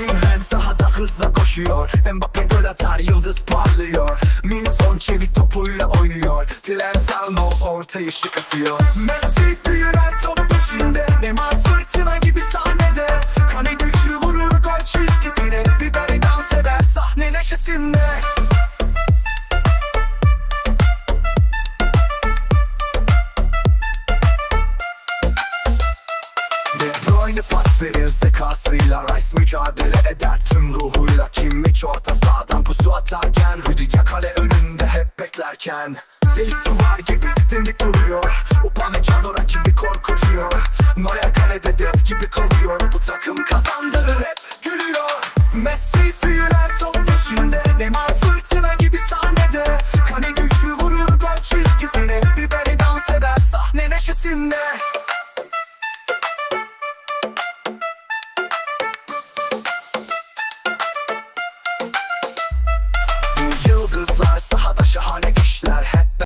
Osimhen sahada hızla koşuyor. Mbappe gol atar yıldız parlıyor. Minson çevik topuyla oynuyor. Trentano ortaya şık atıyor. Messi büyür her top peşinde. Neymar fırtına gibi sahnede. Kane güçlü vurur gol çizgisine. Biberi dans eder sahne neşesinde. De Bruyne pas verir zekasıyla Rice mücadele eder tüm ruhuyla. Kimmich orta sahadan pusu atarken Rüdiger kale önünde hep beklerken. Delik duvar gibi dimdik duruyor. Upamecano rakibi korkutuyor. Neuer kalede dev gibi kalıyor. Bu takım kazandırır hep gülüyor. Messi büyüler top peşinde. Neymar fırtına gibi sahnede. Kane güçlü vurur gol çizgisine. Biberi dans eder sahne neşesinde